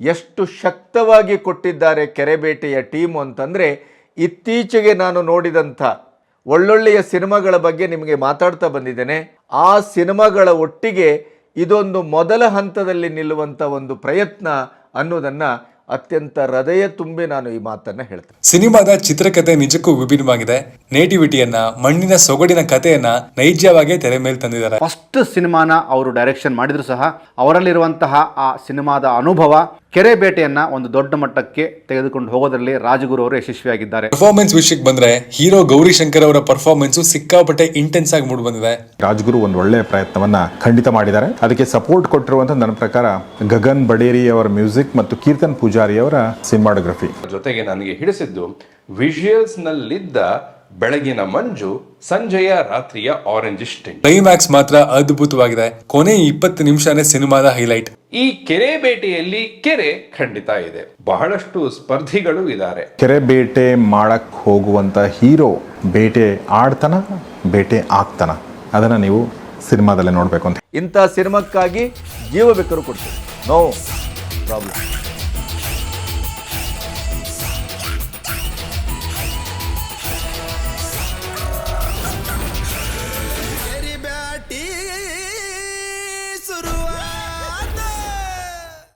ಎಷ್ಟು ಶಕ್ತವಾಗಿ ಕೊಟ್ಟಿದ್ದಾರೆ ಕೆರೆಬೇಟೆಯ ಟೀಮು ಅಂತಂದರೆ ಇತ್ತೀಚೆಗೆ ನಾನು ನೋಡಿದಂಥ ಒಳ್ಳೊಳ್ಳೆಯ ಸಿನಿಮಾಗಳ ಬಗ್ಗೆ ನಿಮಗೆ ಮಾತಾಡ್ತಾ ಬಂದಿದ್ದೇನೆ. ಆ ಸಿನಿಮಾಗಳ ಒಟ್ಟಿಗೆ ಇದೊಂದು ಮೊದಲ ಹಂತದಲ್ಲಿ ನಿಲ್ಲುವಂಥ ಒಂದು ಪ್ರಯತ್ನ ಅನ್ನೋದನ್ನು ಅತ್ಯಂತ ಹೃದಯ ತುಂಬಿ ನಾನು ಈ ಮಾತನ್ನು ಹೇಳ್ತೇನೆ. ಸಿನಿಮಾದ ಚಿತ್ರಕಥೆ ನಿಜಕ್ಕೂ ವಿಭಿನ್ನವಾಗಿದೆ. ನೇಟಿವಿಟಿಯನ್ನ ಮಣ್ಣಿನ ಸೊಗಡಿನ ಕಥೆಯನ್ನ ನೈಜವಾಗಿ ತೆರೆ ಮೇಲೆ ತಂದಿದ್ದಾರೆ. ಫಸ್ಟ್ ಸಿನಿಮಾನ ಅವರು ಡೈರೆಕ್ಷನ್ ಮಾಡಿದ್ರು ಸಹ ಅವರಲ್ಲಿರುವಂತಹ ಆ ಸಿನಿಮಾದ ಅನುಭವ ಕೆರೆ ಬೇಟೆಯನ್ನ ಒಂದು ದೊಡ್ಡ ಮಟ್ಟಕ್ಕೆ ತೆಗೆದುಕೊಂಡು ಹೋಗೋದ್ರಲ್ಲಿ ರಾಜಗುರು ಅವರು ಯಶಸ್ವಿಯಾಗಿದ್ದಾರೆ. ಪರ್ಫಾರ್ಮೆನ್ಸ್ ವಿಷಯಕ್ಕೆ ಬಂದ್ರೆ ಹೀರೋ ಗೌರಿ ಶಂಕರ್ ಅವರ ಪರ್ಫಾರ್ಮೆನ್ಸ್ ಸಿಕ್ಕಾಪಟ್ಟೆ ಇಂಟೆನ್ಸ್ ಆಗಿ ಮೂಡ್ ಬಂದಿದೆ. ರಾಜಗುರು ಒಂದು ಒಳ್ಳೆಯ ಪ್ರಯತ್ನವನ್ನ ಖಂಡಿತ ಮಾಡಿದ್ದಾರೆ. ಅದಕ್ಕೆ ಸಪೋರ್ಟ್ ಕೊಟ್ಟಿರುವಂತ ನನ್ನ ಪ್ರಕಾರ ಗಗನ್ ಬಡೇರಿ ಅವರ ಮ್ಯೂಸಿಕ್ ಮತ್ತು ಕೀರ್ತನ್ ಪೂಜಾರಿ ಅವರ ಸಿನಿಮಾಟೋಗ್ರಫಿ ಜೊತೆಗೆ ನನಗೆ ಹಿಡಿಸಿದ್ದು ವಿಜುವಲ್ಸ್ ನಲ್ಲಿದ್ದ ಬೆಳಗಿನ ಮಂಜು ಸಂಜೆಯ ರಾತ್ರಿಯ ಆರೆಂಜ್ ಸ್ಟಿಂಗ್ ಕ್ಲೈಮ್ಯಾಕ್ಸ್ ಮಾತ್ರ ಅದ್ಭುತವಾಗಿದೆ. ಕೊನೆ ಇಪ್ಪತ್ತು ನಿಮಿಷನೇ ಸಿನಿಮಾದ ಹೈಲೈಟ್ ಈ ಕೆರೆ ಬೇಟೆಯಲ್ಲಿ ಕೆರೆ ಖಂಡಿತ ಇದೆ. ಬಹಳಷ್ಟು ಸ್ಪರ್ಧಿಗಳು ಇದ್ದಾರೆ. ಕೆರೆ ಬೇಟೆ ಮಾಡಕ್ ಹೋಗುವಂತ ಹೀರೋ ಬೇಟೆ ಆಡ್ತಾನ ಬೇಟೆ ಆಗ್ತಾನ? ಅದನ್ನ ನೀವು ಸಿನಿಮಾದಲ್ಲೇ ನೋಡ್ಬೇಕು ಅಂತ. ಇಂಥ ಸಿನಿಮಾಕ್ಕಾಗಿ ಜೀವ ಬೇಕಾದ್ರೂ ಕೊಡ್ತೀವಿ. No problem